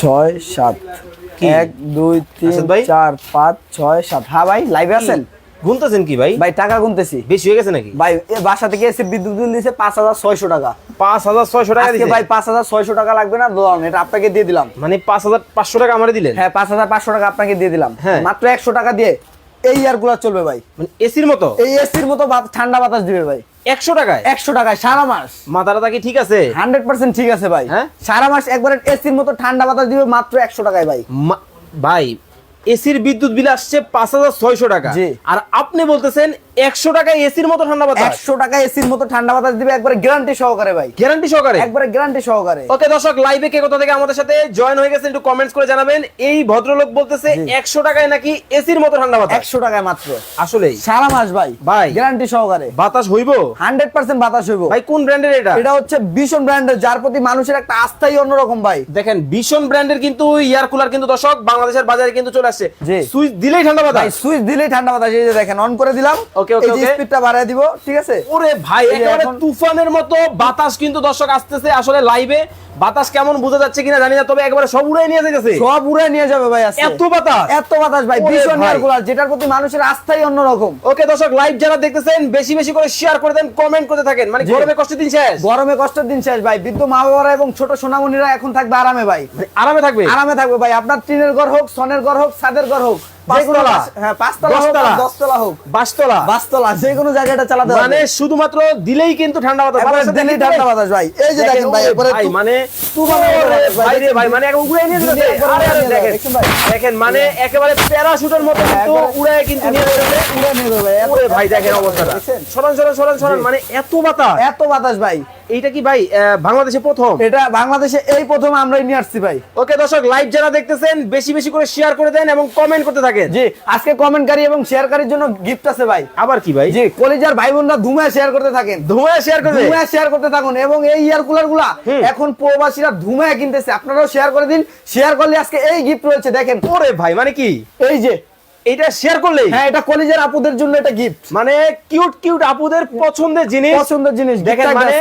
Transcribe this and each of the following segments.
ছয় সাত। এক দুই তিন চার পাঁচ ছয় সাত। হ্যাঁ ভাই লাইভে আছেন? গুনতেছেন কি ভাই? ভাই টাকা গুনতেছি। বেশি হয়ে গেছে নাকি? ভাই এ বাসা থেকে এসে বিদ্যুৎ বিল দিছে পাঁচ হাজার ছয়শো টাকা। পাঁচ হাজার ছয়শো টাকা আজকে ভাই পাঁচ হাজার ছয়শো টাকা লাগবে না? দোয়ান এটা আপনাকে দিয়ে দিলাম। মানে পাঁচ হাজার পাঁচশো টাকা আমারে দিলেন? হ্যাঁ পাঁচ হাজার পাঁচশো টাকা আপনাকে দিয়ে দিলাম। হ্যাঁ। মাত্র একশো টাকা দিয়ে এই ইয়ার কুলার চলবে ভাই। মানে এসির মতো? এই এসির মতো ঠান্ডা বাতাস দিবে ভাই। একশো টাকায়? একশো টাকায় সারা মাস। মাথাটা কি ঠিক আছে? হান্ড্রেড পার্সেন্ট ঠিক আছে ভাই। হ্যাঁ? সারা মাস একবারে এসির মতো ঠান্ডা বাতাস দিবে মাত্র একশো টাকায় ভাই। ভাই এসির বিদ্যুৎ বিল আসছে পাঁচ হাজার ছয়শো টাকা। আর আপনি বলতেছেন একশো টাকা এসির মতো ঠান্ডা বাতাস? একশো টাকা এসির মতো ঠান্ডা বাতাস দিবে একবারে গ্যারান্টি সহকারে ভাই। গ্যারান্টি সহকারে? একবারে গ্যারান্টি সহকারে। ওকে দর্শক লাইভে কে কোথা থেকে আমাদের সাথে জয়েন হয়ে গেছেন একটু কমেন্টস করে জানাবেন। এই ভদ্রলোক বলতেছে জি। একশো টাকায় নাকি এসির মতো ঠান্ডা বাতাস? একশো টাকায় মাত্র। আসলেই। সারা মাস ভাই ভাই। গ্যারান্টি সহকারে। বাতাস হইব? হান্ড্রেড পার্সেন্ট বাতাস হইব। ভাই কোন ব্র্যান্ডের এটা? এটা হচ্ছে ভীষণ ব্র্যান্ডের যার প্রতি মানুষের একটা আস্থাই অন্যরকম ভাই। দেখেন ভীষণ ব্র্যান্ডের কিন্তু ইয়ার কুলার কিন্তু দর্শক বাংলাদেশের বাজারে কিন্তু চলে আসছে। সুইচ দিলেই ঠান্ডা বাতাস। সুইচ দিলেই ঠান্ডা বাতাস এই যে দেখেন অন করে দিলাম। এই যে okay. স্পিডটা বাড়ায় দিব ঠিক আছে? ওরে ভাই একেবারে তুফানের মতো বাতাস কিন্তু দর্শক আসতেছে আসলে লাইভে বাতাস কেমন বোঝা যাচ্ছে কিনা জানি না তবে একবারে সব উড়াই নিয়ে যাইতেছে। সব উড়ে নিয়ে যাবে ভাই এত বাতাস? এত বাতাস ভাই ভীষণ। যেটার প্রতি মানুষের আস্থাই অন্যরকম। ওকে দর্শক লাইভ যারা দেখতেছেন বেশি বেশি করে শেয়ার করে দেন কমেন্ট করতে থাকেন। মানে গরমে কষ্ট দিন শেষ। গরমে কষ্টের দিন শেষ ভাই বৃদ্ধ মা বাবারা এবং ছোট সোনামণিরা এখন থাকবে আরামে ভাই। আরামে থাকবে? আরামে থাকবে ভাই আপনার টিনের ঘর হোক সনের ঘর হোক ছাদের ঘর হোক পাঁচতলা। হ্যাঁ পাঁচতলা দশতলা। হোক। বাসতলা বাসতলা যে কোনো জায়গাটা চালাতে মানে শুধুমাত্র দিলেই কিন্তু ঠান্ডা বাতাস একবারে বাতাসটা দিল্লি দেখতে ঠান্ডা বাতাস ভাই। এই যে দেখেন, ভাই মানে ভাই, মানে উড়ে নিয়ে একবারে দেখেন? দেখেন মানে প্যারাশুটের মতো কিন্তু একবারে- কিন্তু নিয়ে যাচ্ছে উড়ে নিয়ে যাবে, ভাই দেখেন অবস্থাটা? সরান সরান সরান সরান মানে এত বাতাস। এত বাতাস ভাই। এইটা কি ভাই বাংলাদেশে প্রথম? এটা বাংলাদেশে এই প্রথম আমরাই নিয়ে আসছি ভাই। ওকে দর্শক লাইভ যারা দেখতেছেন বেশি বেশি করে শেয়ার করে দেন এবং কমেন্ট করতে থাকেন। জি আজকে কমেন্টকারী এবং শেয়ারকারীর জন্য গিফট আছে ভাই। আবার কি ভাই? জি কলিজার ভাই বোনরা ধুমায় শেয়ার করতে থাকেন। ধোঁয়া শেয়ার করবে? ধুমায় শেয়ার করতে থাকুন এবং এই ইয়ার কুলারগুলা এখন প্রবাসীরা ধুমায় কিনতেছে। আপনারাও শেয়ার করে দিন। শেয়ার করলে আজকে এই গিফট রয়েছে দেখেন। ওরে ভাই মানে কি? এই যে এটা শেয়ার করলে হ্যাঁ এটা কলেজের আপুদের জন্য এটা গিফট মানে কিউট কিউট আপুদের পছন্দের জিনিস। পছন্দের জিনিস দেখেন মানে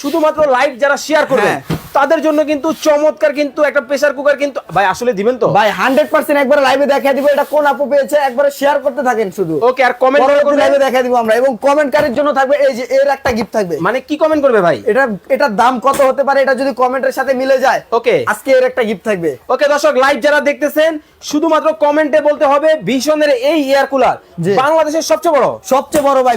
শুধুমাত্র লাইভ যারা শেয়ার করবে হ্যাঁ। তাদের জন্য কিন্তু চমৎকার কিন্তু একটা প্রেসার কুকার কিন্তু ভাই আসলে দিবেন তো? ভাই হান্ড্রেড পার্সেন্ট একবার লাইভে দেখাই দিব। এটা কোন আপু পেয়েছে? একবার শেয়ার করতে থাকেন শুধু। ওকে আর কমেন্ট পরবর্তী লাইভে দেখাই দিব আমরা। এবং কমেন্টকারীর জন্য থাকবে এই যে এর একটা গিফট থাকবে। মানে কি কমেন্ট করবে ভাই? এটা এটার দাম কত হতে পারে? এটা যদি কমেন্টের সাথে মিলে যায় ওকে আজকে এর একটা গিফট থাকবে। ওকে দর্শক লাইভ যারা দেখতেছেন শুধুমাত্র কমেন্টে বলতে হবে ভীষণের এই এয়ার কুলার বাংলাদেশের সবচেয়ে বড়। সবচেয়ে বড় ভাই।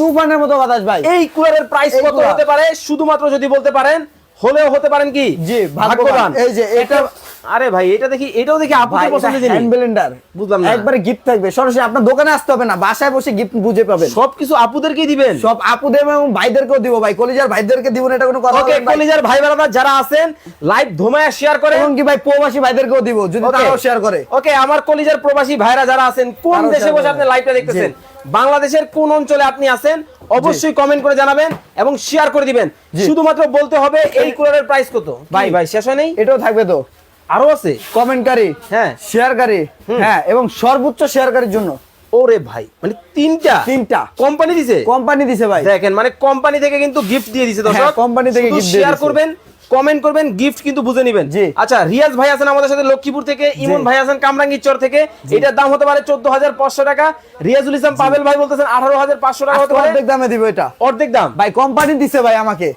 তুফানের মতো বাতাস। ভাই। এই কুলারের প্রাইস কত হতে পারে? শুধুমাত্র যদি বলতে পারেন হলেও হতে পারেন কি জি, ভাগ্যবান। এই যে এটা- আরে ভাই এটা দেখি এটাও দেখি পছন্দের জিনিস। হ্যান্ড ব্লেন্ডার বুঝলাম না। একবারে গিফট থাকবে। সরাসরি আপনার দোকানে আসতে হবে না বাসায় বসে গিফট বুঝে পাবেন। সবকিছু আপুদেরকেই দিবেন। সব আপুদের এবং ভাইদেরকেও দিব ভাই। কলিজার ভাইদেরকে দিব না এটা কোনো কথা ওকে। কলিজার ভাই যারা আছেন লাইভ ধোমায়া শেয়ার করেন এমনকি ভাই প্রবাসী ভাইদেরকেও দিব যদি তারাও শেয়ার করে। ওকে আমার কলিজার প্রবাসী ভাইরা যারা আছেন কোন দেশে বসে আপনি লাইভটা দেখতেছেন। বাংলাদেশের কোন অঞ্চলে আপনি আছেন? অবশ্যই কমেন্ট করে জানাবেন এবং শেয়ার করে দিবেন। শুধুমাত্র বলতে হবে এই কুলারের প্রাইস কত? ভাই ভাই। ভাই শেষ হয় নেই এটাও থাকবে তো। আরও আছে। কমেন্টকারী হ্যাঁ শেয়ারকারী হ্যাঁ এবং সর্বোচ্চ শেয়ারকারীর জন্য। ওরে ভাই মানে তিনটা? তিনটা। কোম্পানি দিছে? কোম্পানি দিছে ভাই। দেখেন মানে কোম্পানি থেকে কিন্তু গিফট দিয়ে দিছে দর্শক। কোম্পানি থেকে গিফট শেয়ার করবেন কমেন্ট করবেন গিফট কিন্তু বুঝে নেবেন। আচ্ছা রিয়াজ ভাই আছেন আমাদের সাথে লক্ষ্মীপুর থেকে ইমন ভাই আছেন কামরাঙ্গীর চর থেকে এটার দাম হতে পারে চোদ্দ হাজার পাঁচশো টাকা। রিয়াজুল ইসলাম পাবেল ভাই বলতেছেন আঠারো হাজার পাঁচশো টাকা হতে পারে। অর্ধেক দামে দিব এটা। অর্ধেক দাম? ভাই কোম্পানি দিছে ভাই আমাকে?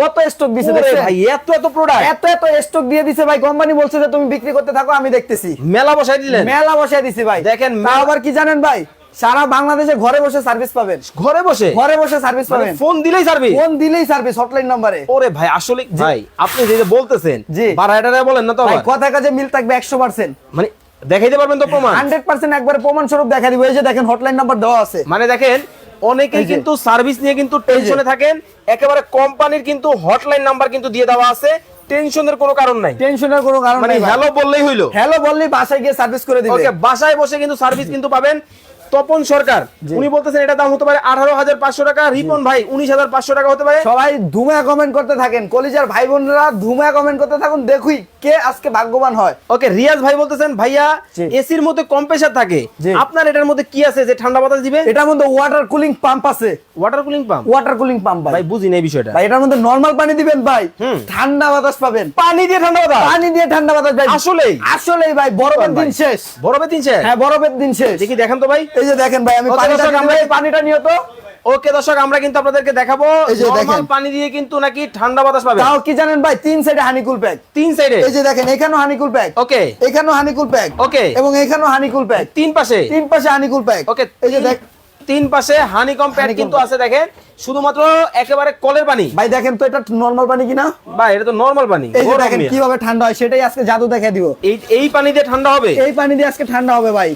কত স্টক দিছে ভাই এত এত প্রোডাক্ট এত এত স্টক দিয়ে দিছে ভাই কোম্পানি বলছে যে তুমি বিক্রি করতে থাকো আমি দেখতেছি। মেলা বসাই দিলেন। মেলা বসায় দিছি ভাই। দেখেন, আবার কি জানেন ভাই? সারা বাংলাদেশে ঘরে বসে সার্ভিস পাবেন। ঘরে বসে? ঘরে বসে সার্ভিস মানে পাবেন। ফোন দিলেই সার্ভিস ফোন দিলেই সার্ভিস হটলাইন নম্বরে ওরে ভাই আসলে ভাই আপনি যে বলতেছেন জি। বাড়াইটারে বলেন না তো ভাই কথা কাজে মিল থাকবে একশো পার্সেন্ট মানে দেখাইতে পারবেন তো প্রমাণ? হান্ড্রেড পার্সেন্ট একবারে প্রমাণ স্বরূপ দেখা দিব। এই যে দেখেন হটলাইন নাম্বার দেওয়া আছে। মানে দেখেন অনেকেই কিন্তু সার্ভিস নিয়ে কিন্তু টেনশনে থাকেন একেবারে কোম্পানির কিন্তু হটলাইন নাম্বার কিন্তু দিয়ে দেওয়া আছে। টেনশনের কোনো কারণ নাই। টেনশনের কোনো কারণ মানে হ্যালো বললেই হইল। হ্যালো বললেই বাসায় গিয়ে সার্ভিস করে দিবে। ওকে বাসায় বসে কিন্তু সার্ভিস কিন্তু পাবেন। তপন সরকার উনি বলতেছেন এটা দাম হতে পারে আঠারো হাজার পাঁচশো টাকা রিপন ভাই উনিশ হাজার পাঁচশো টাকা হতে পারে। সবাই ধুমা কমেন্ট করতে থাকেন। কলিজার ভাই বোনরা ধুমা কমেন্ট করতে থাকুন দেখুই কে আজকে ভাগ্যবান হয়। ওকে রিয়াজ ভাই বলতেছেন ভাইয়া এসির মধ্যে কম্প্রেসার থাকে। আপনার এটার মধ্যে কি আছে যে ঠান্ডা বাতাস দিবে? এটার মধ্যে ওয়াটার কুলিং পাম্প আছে। Water cooling pump water cooling pump ভাই। বুঝি না এই বিষয়টা। ভাই এটার মধ্যে নরমাল পানি দিবেন ভাই। ঠান্ডা বাতাস পাবেন। পানি দিয়ে ঠান্ডা বাতাস? পানি দিয়ে ঠান্ডা বাতাস ভাই। আসলেই? আসলেই ভাই বরফের। দিন শেষ। বরফে তিনশে হ্যাঁ বরফের দিন শেষ। দেখি দেখেন তো ভাই। এই যে দেখেন ভাই আমি পানিটা নিয়ে নিয়ে তো। ওকে দর্শক আমরা কিন্তু আপনাদেরকে দেখাবো। নরমাল পানি দিয়ে কিন্তু নাকি ঠান্ডা বাতাস পাবে তাও কি জানেন ভাই তিন সাইডে হানিকুল প্যাক তিন সাইডে এই যে দেখেন এখানেও হানিকুল প্যাক ওকে। এখানেও হানিকুল প্যাক ওকে। এবং এখানেও হানিকুল প্যাক তিন পাশে? তিন পাশে হানিকুল প্যাক ওকে এই যে দেখ তিন পাশে হানিকম প্যাড Honeycomb কিন্তু আছে দেখেন। শুধুমাত্র একেবারে কলের পানি। ভাই দেখেন তো এটা নরমাল পানি কিনা? ভাই এটা তো নরমাল পানি। এই যে দেখেন কীভাবে ঠান্ডা হয় সেটাই আজকে জাদু দেখে দিব। এই এই পানি দিয়ে ঠান্ডা হবে? এই পানি দিয়ে আজকে ঠান্ডা হবে ভাই।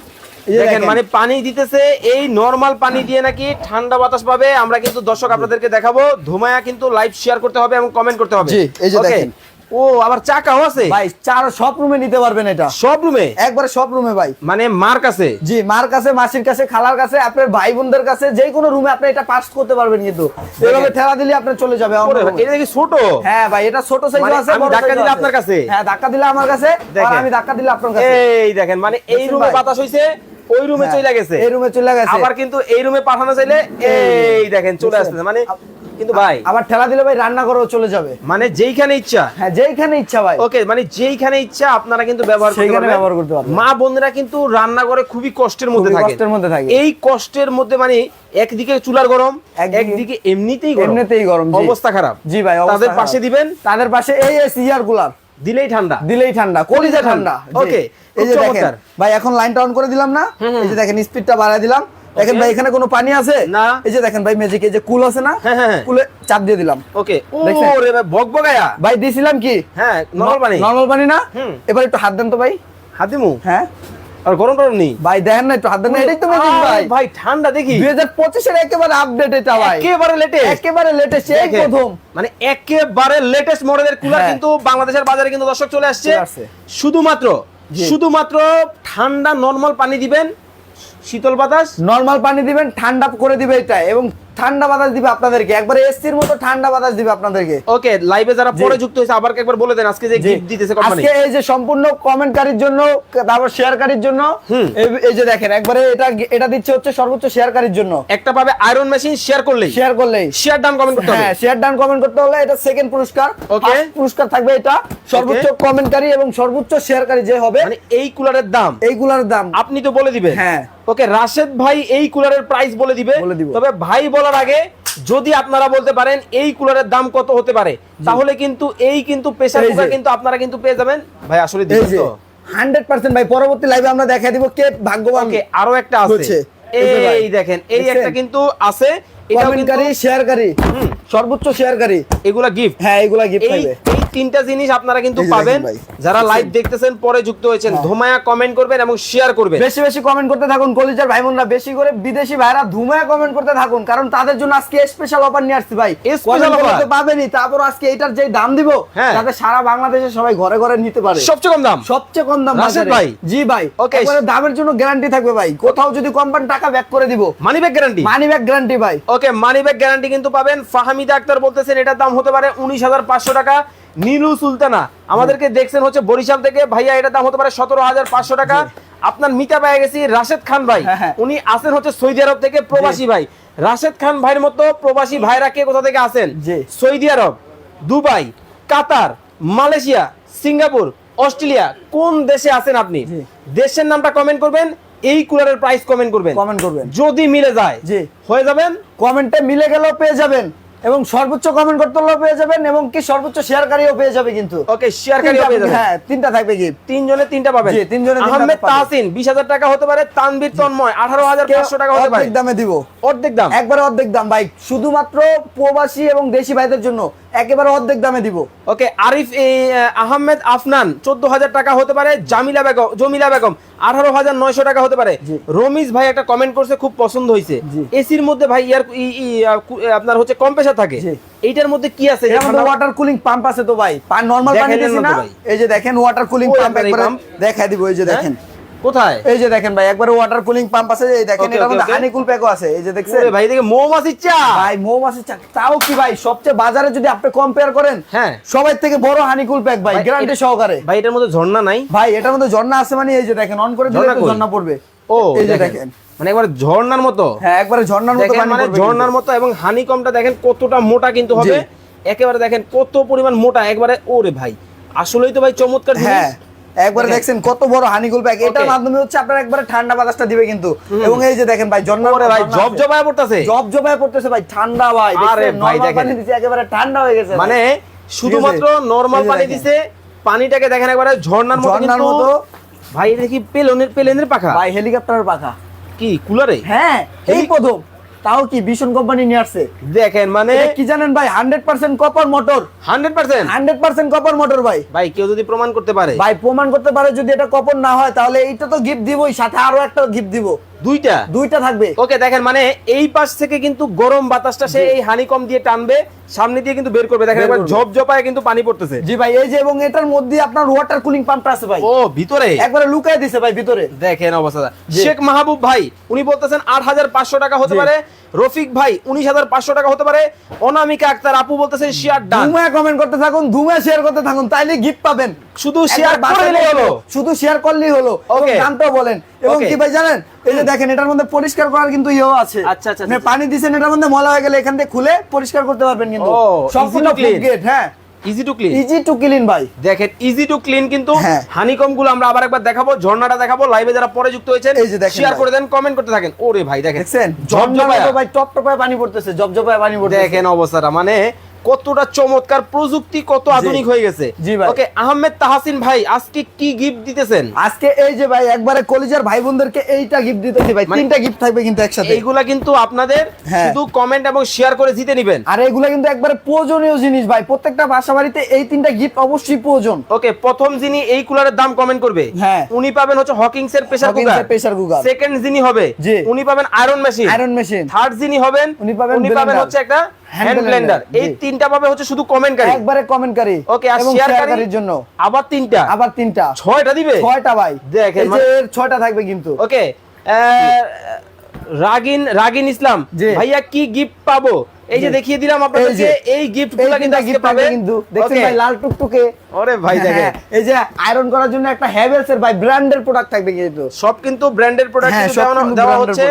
দেখেন মানে পানি দিতেছে এই নরমাল পানি দিয়ে নাকি ঠান্ডা বাতাস পাবে। আমরা কিন্তু দর্শক আপনাদেরকে দেখাবো। ধুমায়া কিন্তু লাইভ শেয়ার করতে হবে এবং কমেন্ট করতে হবে। জি, এই যে দেখেন। ও আবার চাকাও আছে। ভাই চার সব রুমে নিতে পারবেন এটা। সব রুমে একবারে সব রুমে ভাই। মানে মার্ক আছে জি মার কাছে মাসির কাছে খালার কাছে আপনার ভাই বোনদের কাছে যে কোনো রুমে আপনি এটা পাস করতে পারবেন কিন্তু। এভাবে ঠেলা দিলে আপনার চলে যাবে। এটা দেখি ছোট? হ্যাঁ ভাই এটা ছোট সাইজ মানে আছে আমি ধাক্কা দিলে আপনার কাছে? হ্যাঁ ধাক্কা দিলে আমার কাছে আর আমি ধাক্কা দিলে আপনার কাছে। এই দেখেন মানে এই রুমে বাতাস হইছে ওই রুমে হ্যাঁ, চলে গেছে। এই রুমে চলে গেছে। আবার কিন্তু এই রুমে পাঠানো চাইলে এই দেখেন চলে? আসতেছে। মানে কিন্তু ভাই আবার ঠেলা দিলে ভাই রান্না করেও চলে যাবে। মানে যেইখানে ইচ্ছা। হ্যাঁ যেইখানে ইচ্ছা ভাই। ওকে মানে যেইখানে ইচ্ছা আপনারা কিন্তু ব্যবহার করতে পারবেন। ব্যবহার করতে পারবেন। মা বোনেরা কিন্তু রান্না করে খুবই কষ্টের মধ্যে থাকে। কষ্টের মধ্যে থাকে। এই কষ্টের মধ্যে মানে একদিকে চুলার গরম একদিকে- এমনিতেই গরম। এমনিতেই গরম অবস্থা খারাপ। জি ভাই তাদের পাশে দিবেন। তাদের পাশে এই এসি ইয়ার কুলার দিলেই ঠান্ডা। দিলেই ঠান্ডা কলিজা ঠান্ডা। ওকে এই যে দেখেন ভাই এখন লাইনটা অন করে দিলাম না? এই যে দেখেন স্পিডটা বাড়ায় দিলাম। দেখেন ভাই এখানে কোনো পানি আছে? না। এই যে দেখেন ভাই ম্যাজিক এই যে কুল আছে না? হ্যাঁ, হ্যাঁ, হ্যাঁ। কুলে চাপ দিয়ে দিলাম। ওকে ও দেখছেন? রে ভাই বকবকায়া ভাই দিছিলাম কি? হ্যাঁ নরমাল পানি। নরমাল পানি না? এবার একটু হাত দেন তো ভাই। হাতিমু হ্যাঁ। আর গরম টরম নেই। ভাই দেখেন না একটু হাত দেন এটাই তো ম্যাজিক ভাই। ভাই ঠান্ডা দেখি। দুই হাজার পঁচিশের একেবারে আপডেট এটা ভাই। একেবারে লেটেস্ট একেবারে লেটেস্ট এই প্রথম। মানে একেবারে লেটেস্ট মডেলের কুলার। কিন্তু বাংলাদেশের বাজারে কিন্তু দর্শক চলে আসছে। শুধুমাত্র শুধুমাত্র ঠান্ডা নরমাল পানি দিবেন শীতল বাতাস। নরমাল পানি দিবেন ঠান্ডা করে দিবে এটা। এবং ঠান্ডা বাতাস দিবে আপনাদেরকে। একবারে এসির মতো ঠান্ডা বাতাস দিবে আপনাদেরকে। ওকে লাইভে যারা। পরে যুক্ত হয়েছে আবার একবার বলে দেন আজকে যে গিফট দিতেছে কোম্পানি আজকে এই যে সম্পূর্ণ কমেন্টকারীর জন্য তারপর শেয়ারকারীর জন্য এই- এই যে দেখেন একবারে এটা এটা দিচ্ছে হচ্ছে সর্বোচ্চ শেয়ারকারীর জন্য। একটা পাবে আয়রন মেশিন শেয়ার করলে শেয়ার করলে শেয়ার ডান কমেন্ট করতে হবে। হ্যাঁ শেয়ার ডান কমেন্ট করতে হলে এটা সেকেন্ড পুরস্কার. First পুরস্কার থাকবে এটা। সর্বোচ্চ কমেন্টকারী এবং সর্বোচ্চ শেয়ারকারী যে হবে মানে এই কুলারের দাম। এইগুলার দাম। আপনি তো বলে দিবেন। হ্যাঁ। ওকে রাশেদ ভাই এই কুলারের প্রাইস বলে দিবে। তবে ভাই বলার আগে যদি আপনারা বলতে পারেন এই কুলারের দাম কত হতে পারে তাহলে কিন্তু এই কিন্তু প্রেসার কুকার কিন্তু আপনারা কিন্তু পেয়ে যাবেন। ভাই আসলে দিবেন তো। হান্ড্রেড পার্সেন্ট ভাই পরবর্তী লাইভে আমরা দেখাই দিব কে ভাগ্যবান ওকে আরও একটা আছে। এই দেখেন এই একটা কিন্তু আছে এটাও কিন্তু শেয়ারকারী সর্বোচ্চ শেয়ারকারী এগুলা গিফট হ্যাঁ এগুলা গিফট এই এই তিনটা জিনিস আপনারা কিন্তু পাবেন। যারা লাইভ দেখতেছেন পরে যুক্ত হয়েছেন ধোমায়া কমেন্ট করবেন এবং শেয়ার করবেন। বেশি বেশি কমেন্ট করতে থাকুন কলিজার ভাই বোনরা বেশি করে বিদেশি ভাইরা ধুমায় কমেন্ট করতে থাকুন কারণ তাদের জন্য আজকে স্পেশাল অফার নিয়ে আসছি ভাই। করলে তো পাবেনই তারপর আজকে এটার যে দাম দিব হ্যাঁ। যাতে সারা বাংলাদেশে সবাই ঘরে ঘরে নিতে পারে। সবচেয়ে কম দাম? সবচেয়ে কম দাম রাশেদ ভাই? জি ভাই Okay. একবারে দামের জন্য গ্যারান্টি থাকবে ভাই। কোথাও যদি কোম্পানি টাকা ব্যাক করে দিব। Money back guarantee money back guarantee ভাই। ওকে মানি ব্যাক গ্যারান্টি কিন্তু পাবেন। ফাহামিদা আক্তার বলতেছেন এটার দাম হতে পারে উনিশ হাজার পাঁচশো টাকা। নীলু সুলতানা আমাদেরকে দেখছেন হচ্ছে বরিশাল থেকে। ভাইয়া এটার দাম হতে পারে সতেরো হাজার পাঁচশো টাকা। আপনার মিতা পেয়ে গেছি রাশেদ খান ভাই। হ্যাঁ, হ্যাঁ। উনি আসেন হচ্ছে সৌদি আরব থেকে প্রবাসী ভাই। রাশেদ খান ভাইয়ের মতো প্রবাসী ভাইরা কে কোথা থেকে আসেন। Saudi Arab Dubai Qatar Malaysia Singapore Australia কোন দেশে আছেন আপনি? দেশের নামটা কমেন্ট করবেন এই কুলারের প্রাইস কমেন্ট করবেন। কমেন্ট করবেন। যদি মিলে যায় জি। হয়ে যাবেন? কমেন্টে মিলে গেলেও পেয়ে যাবেন। এবং সর্বোচ্চ কমেন্ট করতে হলেও পেয়ে যাবেন এবং কি সর্বোচ্চ শেয়ারকারীও পেয়ে যাবে কিন্তু। ওকে শেয়ারকারীও পেয়ে যাবেন। হ্যাঁ তিনটা থাকবে কি তিনজনে তিনটা পাবেন। জি, তিনজনে আহমেদ। তাহসিন বিশ হাজার টাকা হতে পারে তানবীর তন্ময় আঠারো হাজার পাঁচশো টাকা হতে পারে। অর্ধেক দামে দিব। অর্ধেক দাম? একবারে অর্ধেক দাম। ভাই শুধুমাত্র প্রবাসী এবং দেশি ভাইদের জন্য একেবারে অর্ধেক দামে দিব। ওকে আরিফ আহমেদ আফনান চোদ্দ হাজার টাকা হতে পারে জামিলা বেগম জমিলা বেগম আঠারো হাজার নয়শো টাকা হতে পারে। রমিজ ভাই একটা কমেন্ট করছে খুব পছন্দ হয়েছে। এসির মধ্যে ভাই ইয়ার আপনার হচ্ছে কম্প্রেসার থাকে। এইটার মধ্যে কি আছে? ওয়াটার কুলিং পাম্প আছে তো ভাই। নরমাল পানি। এই যে দেখেন ওয়াটার কুলিং পাম্প? দেখাই দিব এই যে দেখেন। কোথায়? এই যে দেখেন ভাই একবারে ওয়াটার কুলিং পাম্প আছে এই দেখেন Okay, এটার মধ্যে হানিকুল প্যাকও আছে এই যে দেখছেন? ভাই দেখে মৌমাছির চা! ভাই মৌমাছি চাক তাও কি ভাই? সবচেয়ে বাজারে যদি আপনি কম্পেয়ার করেন হ্যাঁ। সবার থেকে বড় হানিকুল প্যাক ভাই গ্যারান্টি সহকারে। ভাই এটার মধ্যে ঝর্ণা নাই? ভাই এটার মধ্যে ঝর্ণা আছে মানে এই যে দেখেন অন করে দিলে ঝর্ণা? পড়বে। ও এই যে দেখেন। দেখেন। মানে একবার ঝর্ণার মতো। হ্যাঁ একবারে ঝর্ণার মতো মানে ঝর্ণার মতো এবং হানিকমটা দেখেন কতটা মোটা কিন্তু হবে। একেবারে দেখেন কত পরিমাণ মোটা একবারে ওরে ভাই আসলেই তো ভাই চমৎকার জিনিস। হ্যাঁ। একবারে দেখছেন কত বড় হানিকুল প্যাক এটার মাধ্যমে হচ্ছে আপনার একবারে ঠান্ডা বাতাসটা দিবে কিন্তু। এবং এই যে দেখেন ভাই ঝর্ণা ওরে ভাই জব জবায় পড়তেছে। জব জবায় পড়তেছে ভাই ঠান্ডা ভাই। আরে ভাই দেখেন। একেবারে ঠান্ডা হয়ে গেছে। মানে শুধুমাত্র নরমাল পানি দিছে পানিটাকে দেখেন একবারে ঝর্ণার মতো ঝর্ণার কিন্তু মতো। ভাই এটা কি পেলেনের পেলেনের পাখা? ভাই হেলিকপ্টারের পাখা। কি কুলারে হ্যাঁ এই প্রথম। তাও কি ভীষণ কোম্পানি নিয়ে আসছে? দেখেন মানে কি জানেন ভাই? Hundred percent copper motor hundred percent hundred percent copper motor ভাই। ভাই কেউ যদি প্রমাণ করতে পারে? ভাই প্রমাণ করতে পারে যদি এটা কপর না হয় তাহলে এইটা তো গিফট দিবই সাথে আরও একটা গিফট দিব। দুইটা? দুইটা থাকবে। ওকে দেখেন মানে এই পাশ থেকে কিন্তু গরম বাতাসটা সে এই হানিকম দিয়ে টানবে সামনে দিয়ে কিন্তু বের করবে। দেখেন একবার। ঝপ ঝপায় কিন্তু পানি পড়তেছে। জি ভাই এই যে এবং এটার মধ্যে আপনার ওয়াটার কুলিং পাম্পটা আছে ভাই। ও ভিতরে? একবারে লুকায় দিছে ভাই ভিতরে। দেখেন অবস্থা। শেখ মাহবুব ভাই উনি বলতেছেন আট হাজার পাঁচশো টাকা হতে পারে। রফিক ভাই উনিশ হাজার পাঁচশো টাকা হতে পারে। অনামিকা আক্তার আপু বলতেছেন শেয়ার ডান ধুমা কমেন্ট করতে থাকুন ধুমা শেয়ার করতে থাকুন তাইলে গিফট পাবেন। শুধু শেয়ার একবার করে বাসায় দিলেই হলো। শুধু শেয়ার করলেই হলো। Okay. দামটাও বলেন। এবং কি ভাই জানেন এই যে দেখেন এটার মধ্যে পরিষ্কার করার কিন্তু ইয়েও আছে। আচ্ছা, আচ্ছা, মানে আচ্ছা। পানি দিছেন এটার মধ্যে ময়লা হয়ে গেলে এখান থেকে খুলে পরিষ্কার করতে পারবেন কিন্তু। সম্পূর্ণ. গেট হ্যাঁ। Easy to clean easy to clean ভাই। দেখেন ইজি টু ক্লিন কিন্তু হ্যাঁ। হানিকমগুলো আমরা আবার একবার দেখাবো ঝর্ণাটা দেখাবো লাইভে যারা পরে যুক্ত হয়েছেন দেখেন শেয়ার করে দেন কমেন্ট করতে থাকেন। ওরে ভাই দেখেন দেখছেন। ভাই টপ টপায় পানি পড়তেছে জব জবায় পানি পড়তেছে। দেখেন অবস্থাটা মানে কতটা চমৎকার প্রযুক্তি কত আধুনিক হয়ে গেছে। জি ভাই। ওকে আহমেদ তাহাসিন ভাই আজকে কি গিফট দিতেছেন? আজকে এই যে ভাই একবারে কলেজের ভাই বোনদেরকে এইটা গিফট দিতেছি ভাই। মানে- তিনটা গিফট থাকবে কিন্তু একসাথে। এইগুলা কিন্তু আপনাদের হ্যাঁ। শুধু কমেন্ট এবং শেয়ার করে জিতে নেবেন। আর এগুলা কিন্তু একবারে প্রয়োজনীয় জিনিস ভাই। প্রত্যেকটা বাসা বাড়িতে এই তিনটা গিফট অবশ্যই প্রয়োজন। ওকে প্রথম যিনি এই কুলারের দাম কমেন্ট করবে হ্যাঁ। উনি পাবেন হচ্ছে হকিংস এর pressure cooker pressure cooker। Second যিনি হবে জি। উনি পাবেন iron machine iron machine third যিনি হবেন উনি পাবেন উনি পাবেন হচ্ছে একটা হ্যান্ড ব্লেন্ডার এই তিনটা পাবে হচ্ছে শুধু কমেন্টকারী একবারে কমেন্টকারী ওকে আর শেয়ারকারীর জন্য। আবার তিনটা? আবার তিনটা। ছয়টা দিবে? ছয়টা ভাই। দেখেন, এই যে মানে- এর ছয়টা থাকবে কিন্তু। ওকে রাগিন রাগিন ইসলাম ভাইয়া কি গিফট পাবো? এই যে দেখিয়ে দিলাম আপনাদেরকে যে, এই গিফটগুলা কিন্তু আজকে পাবে। কিন্তু। দেখছেন ভাই লাল টুকটুকে। ওরে ভাই দেখেন। হ্যাঁ, এই যে আয়রন করার জন্য একটা হ্যাভেলস এর ভাই ব্র্যান্ডের প্রোডাক্ট থাকবে কিন্তু। সব কিন্তু ব্র্যান্ডের প্রোডাক্ট হ্যাঁ, দেওয়া- হচ্ছে।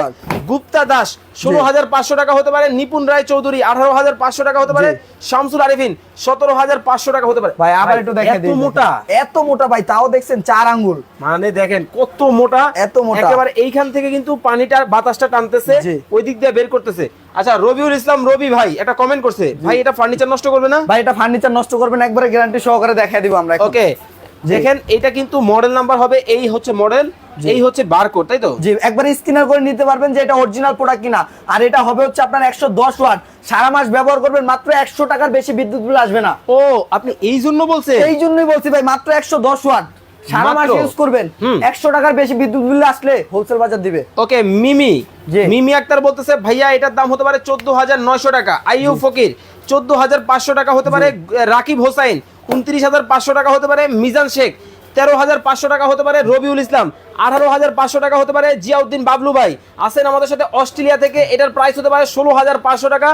গুপ্তা দাস ষোলো হাজার পাঁচশো টাকা হতে পারে নিপুণ রায় চৌধুরী আঠারো হাজার পাঁচশো টাকা হতে পারে শামসুল আরিফিন সতেরো হাজার পাঁচশো টাকা হতে পারে। ভাই আবার একটু দেখে এত মোটা। এত মোটা ভাই তাও দেখছেন চার আঙ্গুল। মানে দেখেন কত মোটা। এত মোটা। একেবারে এইখান থেকে কিন্তু পানিটা বাতাসটা টানতেছে ওই দিক দিয়ে বের করতেছে। আচ্ছা রবিউল ইসলাম রবি ভাই এটা কমেন্ট করছে। ভাই এটা ফার্নিচার নষ্ট করবে না? ভাই এটা ফার্নিচার নষ্ট করবে না একবারে গ্যারান্টি সহকারে দেখাই দিব আমরা ওকে দেখেন এটা কিন্তু মডেল নাম্বার হবে এই হচ্ছে মডেল এই হচ্ছে বারকোড তাই তো? জি একবার স্ক্যানার করে নিতে পারবেন যে এটা অরিজিনাল প্রোডাক্ট কিনা। আর এটা হবে হচ্ছে আপনার একশো দশ ওয়াট। সারা মাস ব্যবহার করবেন মাত্র একশো টাকার বেশি বিদ্যুৎ বিল আসবে না। ও আপনি এই জন্য বলছেন? এই জন্যই বলছি ভাই মাত্র একশো দশ ওয়াট। সারা মাস ইউজ করবেন। একশো টাকার বেশি বিদ্যুৎ বিল আসলে হোলসেল বাজার দিবে। ওকে মিমি। জি। মিমি আক্তার বলতেছে ভাইয়া এটার দাম হতে পারে চোদ্দ হাজার নয়শো টাকা। আইউ ফকির চোদ্দ হাজার পাঁচশো টাকা হতে পারে রাকিব হোসাইন উনত্রিশ হাজার পাঁচশো টাকা হতে পারে মিজান শেখ। তেরো হাজার পাঁচশো টাকা হতে পারে রবিউল ইসলাম আঠারো হাজার পাঁচশো টাকা হতে পারে জিয়াউদ্দিন বাবলু ভাই। আছেন আমাদের সাথে অস্ট্রেলিয়া থেকে এটার প্রাইস হতে পারে ষোলো হাজার পাঁচশো টাকা।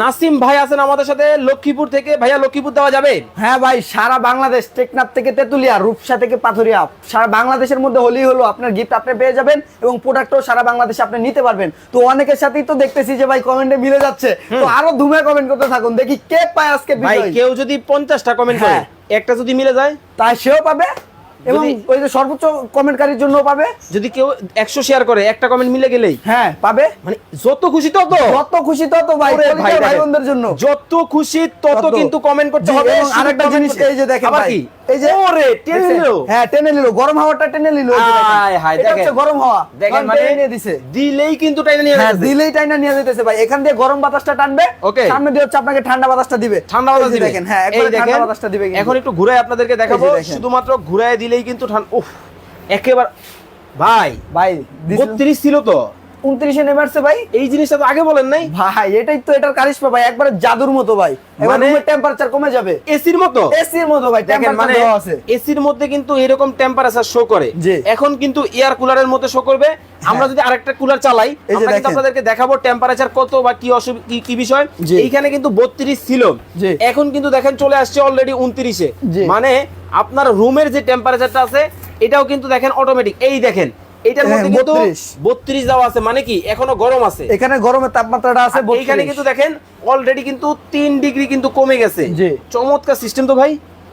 নাসিম ভাই আছেন আমাদের সাথে লক্ষ্মীপুর থেকে। ভাইয়া লক্ষ্মীপুর দেওয়া যাবে? হ্যাঁ ভাই সারা বাংলাদেশ টেকনাফ থেকে তেতুলিয়া রূপসা থেকে পাথুরিয়া। সারা বাংলাদেশের মধ্যে হলেই হলো আপনার গিফট আপনি পেয়ে যাবেন এবং প্রোডাক্টও সারা বাংলাদেশে আপনি নিতে পারবেন। তো অনেকের সাথেই তো দেখতেছি যে ভাই কমেন্টে মিলে যাচ্ছে। তো আরও ধুমে কমেন্ট করতে থাকুন দেখি কে পায় আজকে ভাই কেউ যদি পঞ্চাশটা কমেন্ট করে হ্যাঁ। একটা যদি মিলে যায়? তাই সেও পাবে। এবং ওই যে সর্বোচ্চ কমেন্টকারীর জন্য পাবে। যদি কেউ একশো শেয়ার করে একটা কমেন্ট মিলে গেলেই? হ্যাঁ পাবে। মানে যত খুশি তত। যত খুশি তত ভাই ভাই বোনদের জন্য। যত খুশি তত। কিন্তু কমেন্ট করতে হবে। আরেকটা জিনিস এই যে দেখেন ভাই, এই যে ওরে টেনে? নিল। হ্যাঁ টেনে নিল গরম হাওয়াটা টেনে নিল দেখেন। এটা গরম হাওয়া। দেখেন মানে টেনে দিছে। দিলেই কিন্তু টাইনা নিয়ে হ্যাঁ। দিলেই টাইনা নিয়ে যেতেছে ভাই। এখান দিয়ে গরম বাতাসটা টানবে Okay. সামনে দিয়ে হচ্ছে আপনাকে ঠান্ডা বাতাসটা দিবে। ঠান্ডা বাতাস দিবে। দেখেন হ্যাঁ একবারে ঠান্ডা বাতাসটা দিবে এখন একটু ঘুরে আপনাদেরকে দেখাবো এই যে দেখেন। দিলেই কিন্তু ঠান্ডা উফ একেবারে ভাই ভাই বত্রিশ ছিল তো। উনত্রিশে নেমে আসছে ভাই। এই জিনিসটা তো আগে বলেন নাই। ভাই এটাই তো এটার কারিশমা ভাই একবারে জাদুর মতো ভাই। মানে- টেম্পারেচার কমে যাবে। এসির মতো? এসির মতো ভাই দেখেন মানে এসির মধ্যে কিন্তু এরকম টেম্পারেচার শো করে। এখন কিন্তু এয়ার কুলারের মধ্যে শো করবে। আমরা যদি আরেকটা কুলার চালাই আমরা কিন্তু। আপনাদেরকে দেখাবো টেম্পারেচার কত বা কি অসুবিধা কি বিষয়। এইখানে কিন্তু 32 ছিল। এখন কিন্তু দেখেন চলে আসছে অলরেডি 29 জি। মানে আপনার রুমের যে টেম্পারেচারটা আছে এটাও কিন্তু দেখেন অটোমেটিক এই দেখেন এটার মধ্যে হ্যাঁ, কিন্তু 32 32 দেওয়া আছে মানে কি? এখনও গরম আছে। এখানে গরমের তাপমাত্রাটা আছে কিন্তু দেখেন অলরেডি কিন্তু 3 ডিগ্রি কিন্তু কমে গেছে। চমৎকার সিস্টেম তো ভাই।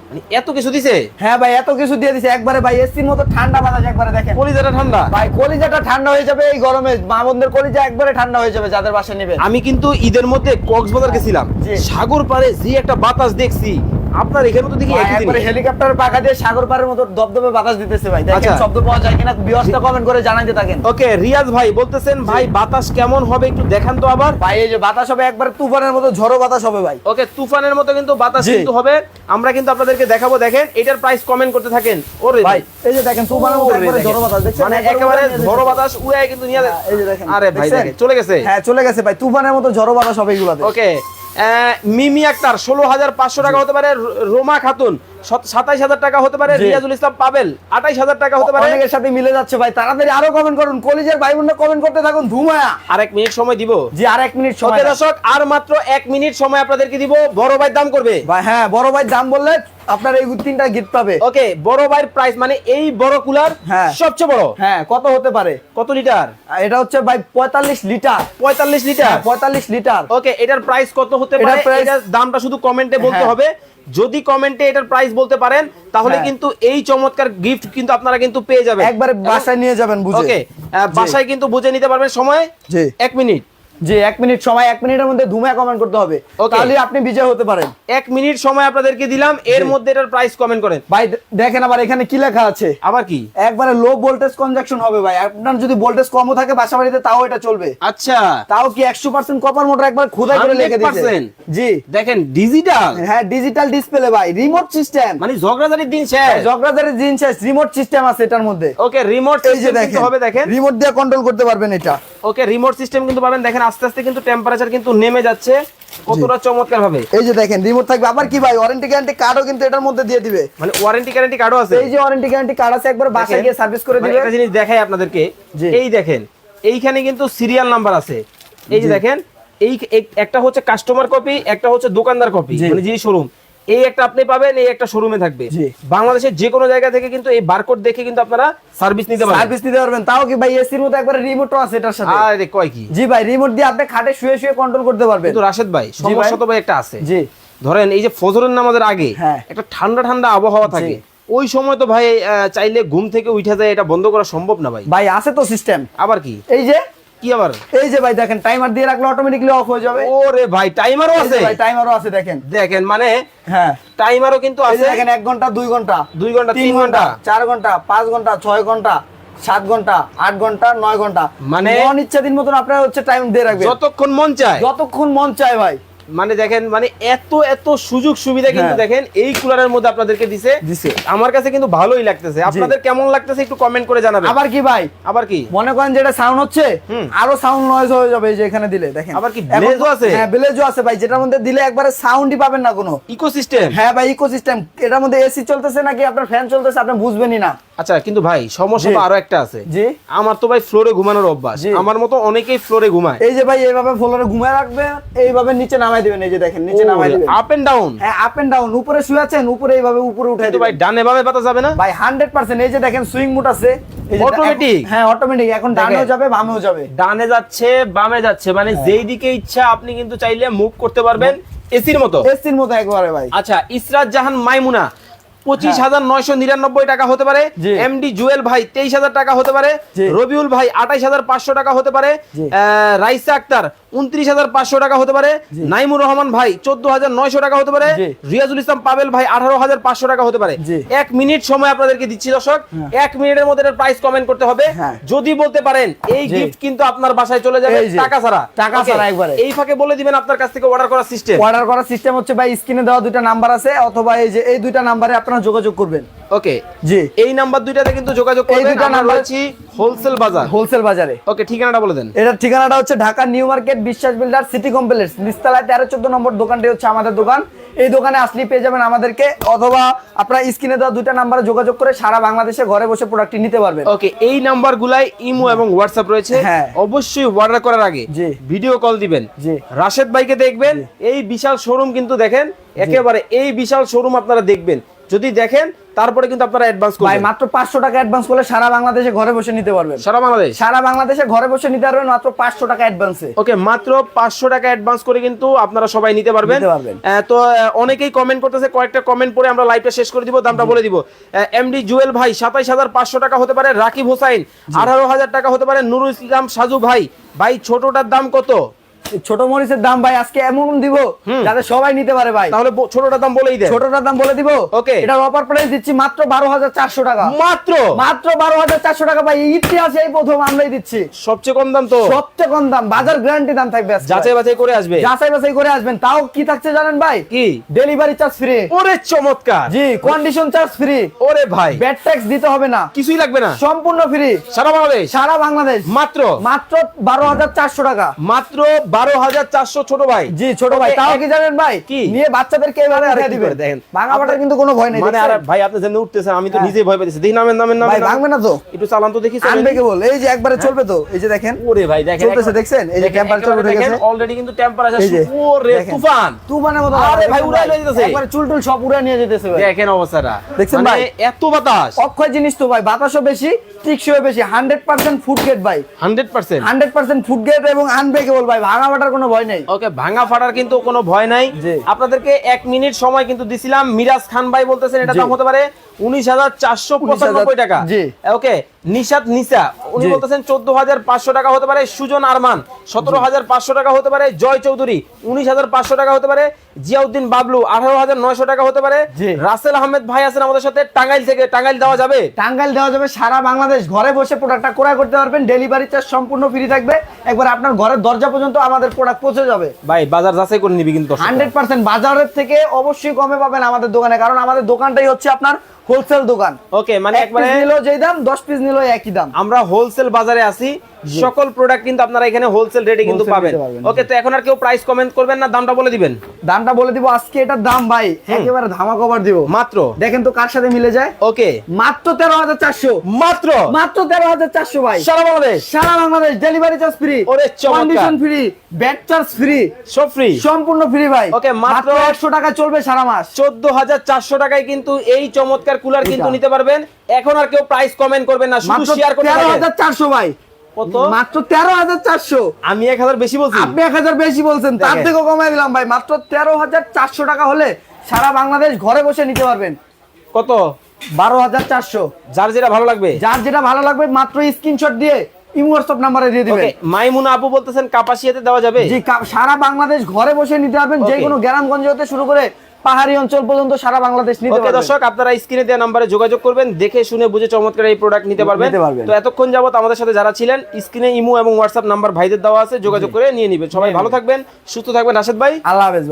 মানে এত কিছু দিছে? হ্যাঁ ভাই এত কিছু দিয়ে দিছে। একবারে ভাই এসির মতো ঠান্ডা বাতাস একবারে দেখেন। কলিজাটা ঠান্ডা? ভাই কলিজাটা ঠান্ডা হয়ে যাবে এই গরমে। মা বোনদের কলিজা একবারে ঠান্ডা হয়ে যাবে যাদের বাসা নেবেন। আমি কিন্তু ঈদের মধ্যে কক্সবাজার গেছিলাম। সাগর পারে যে একটা বাতাস দেখছি আপনার এখানে তো দেখি একই একবারে জিনিস। হেলিকপ্টার পাখা দিয়ে সাগর পাড়ের মতো দবদবে বাতাস দিতেছে ভাই। দেখেন আচ্ছা। শব্দ পাওয়া যায় কিনা বিয়সটা কমেন্ট করে জানাইতে থাকেন। ওকে রিয়াজ ভাই বলতেছেন ভাই বাতাস কেমন হবে একটু দেখান তো আবার। ভাই এই যে বাতাস হবে একবারে তুফানের মতো ঝড়ো বাতাস হবে ভাই। ওকে তুফানের মতো কিন্তু বাতাস কিন্তু হবে। আমরা কিন্তু আপনাদেরকে দেখাবো দেখেন এটার প্রাইস কমেন্ট করতে থাকেন। ওরে ভাই এই যে দেখেন তুফানের মতো একবারে ঝড়ো বাতাস দেখছেন? মানে একবারে ঝড়ো বাতাস উড়ে কিন্তু নিয়ে হ্যাঁ, এই যে দেখেন আরে ভাই দেখেন চলে গেছে। হ্যাঁ চলে গেছে ভাই তুফানের মতো ঝড়ো বাতাস হবে এগুলাতে। ওকে মিমি আক্তার ষোলো হাজার পাঁচশো টাকা হতে পারে। রোমা খাতুন সাতাইশ হাজার টাকা হতে পারে। রিয়াজুল ইসলাম পাবেল আটাইশ হাজার টাকা হতে পারে। অনেকের সাথে মিলে যাচ্ছে ভাই তাড়াতাড়ি আরও কমেন্ট করুন। কলেজের ভাই বোনরা কমেন্ট করতে থাকুন ধুমায়া। আর এক মিনিট সময় দিব। জি আর এক মিনিট সময় দর্শক আর মাত্র এক মিনিট সময় আপনাদেরকে দিব। বড় ভাই দাম করবে। ভাই হ্যাঁ বড় ভাই দাম বললে আপনার এই তিনটা গিফট পাবে। ওকে বড় ভাইয়ের প্রাইস মানে এই বড় কুলার হ্যাঁ। সবচেয়ে বড়? হ্যাঁ কত হতে পারে? কত লিটার? এটা হচ্ছে ভাই পঁয়তাল্লিশ লিটার। পঁয়তাল্লিশ লিটার? পঁয়তাল্লিশ লিটার। ওকে এটার প্রাইস কত হতে পারে? এটার দামটা শুধু কমেন্টে বলতে হ্যাঁ। হবে। যদি কমেন্টে এটার প্রাইস বলতে পারেন তাহলে হ্যাঁ। কিন্তু এই চমৎকার গিফট কিন্তু আপনারা কিন্তু পেয়ে যাবেন। একবারে বাসায় নিয়ে যাবেন বুঝে। ওকে বাসায় কিন্তু বুঝে নিতে পারবেন সময় জি। এক মিনিট। জি এক মিনিট সময় এক মিনিটের মধ্যে ধুমায় কমেন্ট করতে হবে। তাহলে আপনি বিজয় হতে পারেন। এক মিনিট সময় আপনাদেরকে দিলাম এর মধ্যে এটার প্রাইস কমেন্ট করেন। ভাই দেখেন আবার এখানে কি লেখা আছে? আবার কি? একবারে লো ভোল্টেজ কনজাকশন হবে ভাই। আপনার যদি ভোল্টেজ কমও থাকে বাসা বাড়িতে তাও এটা চলবে। আচ্ছা। তাও কি একশো পার্সেন্ট কপার মোটর একবার খোদাই করে লিখে দিয়েছে? 100% জি। দেখেন ডিজিটাল হ্যাঁ ডিজিটাল ডিসপ্লে ভাই রিমোট সিস্টেম মানে ঝগড়াঝাটির দিন শেষ। ঝগড়াঝাড়ির দিন শেষ রিমোট সিস্টেম আছে এটার মধ্যে। ওকে রিমোট এই যে দেখেন হবে দেখেন। রিমোট দিয়ে কন্ট্রোল করতে পারবেন এটা। ওকে রিমোট সিস্টেম কিন্তু পাবেন দেখেন আস্তে আস্তে কিন্তু টেম্পারেচার কিন্তু নেমে যাচ্ছে। কতটা চমৎকার ভাবে এই যে দেখেন রিমোট থাকবে। আবার কি ভাই? ওয়ারেন্টি গ্যারান্টি কার্ডও কিন্তু এটার মধ্যে দিয়ে দিবে। মানে ওয়ারেন্টি গ্যারান্টি কার্ডও আছে। এই যে ওয়ারেন্টি গ্যারান্টি কার্ড আছে একবার বাসায় দেখেন, গিয়ে সার্ভিস করে মানে দিবে। একটা জিনিস দেখাই আপনাদেরকে। এই দেখেন এইখানে কিন্তু সিরিয়াল নাম্বার আছে। এই যে দেখেন এই এই- একটা হচ্ছে কাস্টমার কপি একটা হচ্ছে দোকানদার কপি মানে যে শোরুম এই একটা আপনি পাবেন এই একটা শোরুমে থাকবে। বাংলাদেশের যে কোনো জায়গা থেকে কিন্তু এই বারকোড দেখে কিন্তু আপনারা সার্ভিস নিতে পারবেন। সার্ভিস নিতে পারবেন। তাও কি ভাই এসির মতো একবার রিমোটও আছে এটার সাথে? আরে কয় কি? জি ভাই রিমোট দিয়ে আপনি খাটে শুয়ে শুয়ে কন্ট্রোল করতে পারবেন। কিন্তু রাশেদ ভাই। সমস্যা তো ভাই একটা আছে। জি। ধরেন এই যে ফজরের নামাজের আগে হ্যাঁ। একটা ঠান্ডা ঠান্ডা আবহাওয়া থাকে। ওই সময় তো ভাই চাইলে ঘুম থেকে উঠে যায় এটা বন্ধ করা সম্ভব না ভাই। ভাই আছে তো সিস্টেম আবার কি? এই যে কি আবার? এই যে ভাই দেখেন টাইমার দিয়ে রাখলে অটোমেটিকলি অফ হয়ে যাবে। ওরে ভাই টাইমারও আছে। ভাই টাইমারও আছে দেখেন। দেখেন মানে হ্যাঁ। টাইমারও কিন্তু আছে। দেখেন এক ঘণ্টা দুই ঘণ্টা দুই ঘণ্টা তিন তিন ঘণ্টা ঘণ্টা। চার ঘণ্টা পাঁচ ঘণ্টা ছয় ঘণ্টা সাত ঘণ্টা আট ঘণ্টা নয় ঘণ্টা। মানে- মন ইচ্ছাধীন মতন আপনার হচ্ছে টাইম দিয়ে রাখবেন। যতক্ষণ মন চায়। যতক্ষণ মন চায় ভাই। মানে দেখেন মানে এত এত সুযোগ সুবিধা কিন্তু হ্যাঁ। দেখেন এই কুলারের মধ্যে আপনাদেরকে দিছে। দিছে। আমার কাছে কিন্তু ভালোই লাগতেছে। আপনাদের কেমন লাগতেছে একটু কমেন্ট করে জানাবেন। আবার কি ভাই? আবার কি? মনে করেন যেটা সাউন্ড হচ্ছে আরও সাউন্ড নয়েজ হয়ে যাবে এই যে এখানে দিলে দেখেন। আবার কি blaze-ও আছে? হ্যাঁ ব্লেজও আছে ভাই যেটার মধ্যে দিলে একবারে সাউন্ডই পাবেন না কোনো। ইকোসিস্টেম হ্যাঁ ভাই ইকোসিস্টেম এটার মধ্যে এসি চলতেছে নাকি আপনার ফ্যান চলতেছে আপনি বুঝবেনই না। আচ্ছা কিন্তু ভাই সমস্যা তো আরও একটা আছে। জি। আমার তো ভাই ফ্লোরে ঘুমানোর অভ্যাস। আমার মতো অনেকেই ফ্লোরে ঘুমায়। এই যে ভাই এইভাবে ফ্লোরে ঘুমায় রাখবে এইভাবে নিচে নামাই দিবেন এই যে দেখেন নিচে নামাই দিবেন। আপ এন্ড ডাউন হ্যাঁ আপ এন্ড ডাউন উপরে শুয়ে আছেন উপরে এইভাবে উপরে উঠাই দিবেন ভাই ডানে পাতা যাবে না? ভাই হান্ড্রেড পার্সেন্ট এই যে দেখেন সুইং মুড আছে? এখন- হ্যাঁ অটোমেটিক এখন ডানেও যাবে বামেও যাবে। ডানে যাচ্ছে বামে যাচ্ছে মানে হ্যাঁ। যেই দিকে ইচ্ছা আপনি কিন্তু চাইলে মুভ করতে পারবেন এসির মতো। এসির মতো একবারে ভাই। আচ্ছা ইসরাত জাহান মাইমুনা পঁচিশ হাজার নয়শো নিরানব্বই টাকা হতে পারে হ্যাঁ। এমডি জুয়েল ভাই তেইশ হাজার টাকা হতে পারে রবিউল ভাই আঠাইশ হাজার পাঁচশো টাকা হতে পারে রাইসা আক্তার উনত্রিশ হাজার পাঁচশো টাকা হতে পারে। নাইমুর রহমান ভাই চোদ্দ হাজার নয়শো টাকা হতে পারে। রিয়াজুল ইসলাম পাবেল ভাই আঠারো হাজার পাঁচশো টাকা হতে পারে। এক মিনিট সময় আপনাদেরকে দিচ্ছি দর্শক। হ্যাঁ। এক মিনিটের মধ্যে প্রাইস কমেন্ট করতে হবে। হ্যাঁ। যদি বলতে পারেন এই গিফট কিন্তু আপনার বাসায় চলে যাবে টাকা ছাড়া। টাকা ছাড়া একবারে। এই ফাঁকে বলে দিবেন আপনার কাছ থেকে অর্ডার করার সিস্টেম অর্ডার করার সিস্টেম হচ্ছে ভাই স্ক্রিনে দেওয়া দুইটা নাম্বার আছে অথবা এই যে এই দুইটা নাম্বারে আপনারা যোগাযোগ করবেন। ওকে জি। এই নাম্বার দুইটাতে কিন্তু যোগাযোগ করবেন। দুইটা আমরা নাম্বার- রয়েছি হোলসেল বাজার। হোলসেল বাজারে। ওকে ঠিকানাটা বলে দেন। এটার ঠিকানাটা হচ্ছে Dhaka new market Biswas builder city complex নিস্তালায় তেরো চোদ্দ নম্বর দোকানটি হচ্ছে আমাদের দোকান। এই দোকানে আসলেই পেয়ে যাবেন আমাদেরকে অথবা আপনারা স্ক্রিনে দেওয়া দুইটা নাম্বারে যোগাযোগ করে সারা বাংলাদেশে ঘরে বসে প্রোডাক্টটি নিতে পারবেন। ওকে এই নাম্বার গুলাই ইমো এবং হোয়াটসঅ্যাপ রয়েছে। হ্যাঁ। অবশ্যই অর্ডার করার আগে। ভিডিও কল দিবেন। রাশেদ ভাইকে দেখবেন এই বিশাল শোরুম কিন্তু দেখেন একেবারে এই বিশাল শোরুম আপনারা দেখবেন। যদি দেখেন তারপরে কিন্তু আপনারা অ্যাডভান্স ভাই মাত্র পাঁচশো টাকা অ্যাডভান্স করলে সারা বাংলাদেশে ঘরে বসে নিতে পারবেন। সারা বাংলাদেশ? সারা বাংলাদেশে ঘরে বসে নিতে পারবেন মাত্র পাঁচশো টাকা অ্যাডভান্সে ওকে মাত্র পাঁচশো টাকা অ্যাডভান্স করে কিন্তু আপনারা সবাই নিতে পারবেন। তো অনেকেই কমেন্ট করতেছে কয়েকটা কমেন্ট পরে আমরা লাইভটা শেষ করে দিব দামটা বলে দিব। এমডি জুয়েল ভাই সাতাইশ হাজার পাঁচশো টাকা হতে পারে। রাকিব হোসাইন আঠারো হাজার টাকা হতে পারে। নুরুল ইসলাম সাজু ভাই ভাই ছোটটার দাম কত? ছোট মরিচের দাম ভাই আজকে এমন দিব যাতে সবাই নিতে পারে ভাই। তাহলে ছোটটার দাম বলেই দেন। ছোটটার দাম বলে দিব? Okay. এটার অফার প্রাইস দিচ্ছি মাত্র বারো হাজার চারশো টাকা। মাত্র? মাত্র বারো হাজার চারশো টাকা ভাই ইতিহাসে এই প্রথম আমরাই দিচ্ছি। সবচেয়ে কম দাম তো। সবচেয়ে কম দাম বাজার গ্যারান্টি দাম থাকবে আজকে। যাচাই বাছাই করে আসবে। যাচাই বাছাই করে আসবেন। তাও কি থাকছে জানেন ভাই? কি? ডেলিভারি চার্জ ফ্রি ওরে চমৎকার। জি কন্ডিশন চার্জ ফ্রি ওরে ভাই। ব্যাট ট্যাক্স দিতে হবে না। কিছুই লাগবে না। সম্পূর্ণ ফ্রি সারা বাংলাদেশ? সারা বাংলাদেশ। মাত্র? মাত্র বারো হাজার চারশো টাকা। মাত্র বারো হাজার চারশো ছোট ভাই। জি ছোট ভাই। তাও কি জানেন ভাই? কি? নিয়ে বাচ্চাদেরকে এভাবে রেখে দিবেন? দেখেন। ভাঙা পাটার কিন্তু কোনো ভয় নেই মানে দেখছেন? ভাই আপনি যেমন উঠতেছেন আমি তো। ভয় পাইতেছি দেখি নামেন নামেন নামেন ভাঙবে না তো। একটু চালান তো দেখি আনবে কেবল এই যে একবারে চলবে তো এই যে দেখেন। ওরে ভাই দেখেন চলতেছে, দেখছেন? এই যে temperature উঠে গেছে। অলরেডি কিন্তু টেম্পারেচার ওরে তুফান। তুফানের মতো আরে ভাই, উড়াই নিয়ে যেতেছে। একবারে চুল টুল সব নিয়ে যেতেছে ভাই। দেখেন অবস্থাটা। দেখছেন মানে ভাই? এত বাতাস। অক্ষয় জিনিস তো ভাই বাতাসও বেশি টিকসইও বেশি। হান্ড্রেড পার্সেন্ট ফুড গেট ভাই। Hundred percent. Hundred percent food grade এবং আনব্রেকেবল ভাই। ভাঙা বাটার কোনো ভয় নাই। ওকে ভাঙা ফাটার কিন্তু কোনো ভয় নাই। আপনাদেরকে এক মিনিট সময় কিন্তু দিছিলাম। মিরাজ খান ভাই বলতেছেন এটা দাম হতে পারে। উনিশ হাজার চারশো পঁচানব্বই টাকা। ওকে নিশাত নিসা উনি বলতেছেন চোদ্দ হাজার পাঁচশো টাকা হতে পারে সুজন আরমান সতেরো হাজার পাঁচশো টাকা হতে পারে জয় চৌধুরী উনিশ হাজার পাঁচশো টাকা হতে পারে জিয়াউদ্দিন বাবলু আঠারো হাজার নয়শো টাকা হতে পারে রাসেল আহমেদ ভাই আছেন আমাদের সাথে টাঙ্গাইল থেকে টাঙ্গাইল দেওয়া যাবে। টাঙ্গাইল দেওয়া যাবে সারা বাংলাদেশ ঘরে বসে প্রোডাক্টটা ক্রয় করতে পারবেন ডেলিভারি চার্জ সম্পূর্ণ ফ্রি থাকবে। একবার আপনার ঘরের দরজা পর্যন্ত আমাদের প্রোডাক্ট পৌঁছে যাবে। ভাই বাজার যাচাই করে নিবি কিন্তু হান্ড্রেড পার্সেন্ট বাজারের থেকে অবশ্যই কমে পাবেন আমাদের দোকানে কারণ আমাদের দোকানটাই হচ্ছে আপনার হোলসেল দোকান। ওকে মানে একবারে নিলেও যেই দাম দশ পিস নিলেও একই দাম। আমরা হোলসেল বাজারে আছি সকল প্রোডাক্ট কিন্তু আপনারা এখানে হোলসেল রেটে কিন্তু পাবেন। ওকে তো এখন আর কেউ প্রাইস কমেন্ট করবেন না দামটা বলে দিবেন। দামটা বলে দিব আজকে এটার দাম ভাই একেবারে ধামা কভার দিব। মাত্র? দেখেন তো কার সাথে মিলে যায়। ওকে মাত্র তেরো হাজার চারশো। মাত্র? মাত্র তেরো হাজার চারশো ভাই। সারা বাংলাদেশ? সারা বাংলাদেশ ডেলিভারি চার্জ ফ্রি ওরে চমৎকার। Condition free VAT charge free সব ফ্রি সম্পূর্ণ ফ্রি ভাই। ওকে মাত্র একশো টাকা চলবে সারা মাস। চোদ্দ হাজার চারশো টাকায় কিন্তু এই চমৎকার কুলার কিন্তু নিতে পারবেন। এখন আর কেউ প্রাইস কমেন্ট করবেন না শুধু শেয়ার করতে তেরো থাকেন। হাজার চারশো ভাই। কত? মাত্র তেরো হাজার চারশো। আমি এক হাজার বেশি বলছি। আপনি এক হাজার বেশি বলছেন তার। থেকেও কমাই দিলাম ভাই। মাত্র তেরো হাজার চারশো টাকা হলে সারা বাংলাদেশ ঘরে বসে নিতে পারবেন। কত? বারো হাজার চারশো। যার যেটা ভালো লাগবে। যার যেটা ভালো লাগবে মাত্র স্ক্রিনশট দিয়ে ইমো হোয়াটসঅ্যাপ নাম্বারে দিয়ে দিবেন। মাইমুনা আপু বলতেছেন কাপাসিয়াতে দেওয়া যাবে? জি সারা বাংলাদেশ ঘরে বসে নিতে পারবেন। যে কোনো গ্রামগঞ্জ হতে শুরু করে পাহাড়ি অঞ্চল পর্যন্ত সারা বাংলাদেশ নিতে পারবেন দর্শক আপনারা স্ক্রিনে দেওয়া নম্বরে যোগাযোগ করবেন দেখে শুনে বুঝে চমৎকার এই প্রোডাক্ট নিতে পারবেন। তো এতক্ষণ যাবত আমাদের সাথে যারা ছিলেন স্ক্রিনে ইমো এবং হোয়াটসঅ্যাপ নাম্বার ভাইদের দেওয়া আছে যোগাযোগ করে নিয়ে নেবেন। সবাই ভালো থাকবেন সুস্থ থাকবেন। রাশেদ ভাই। আল্লাহ হাফেজ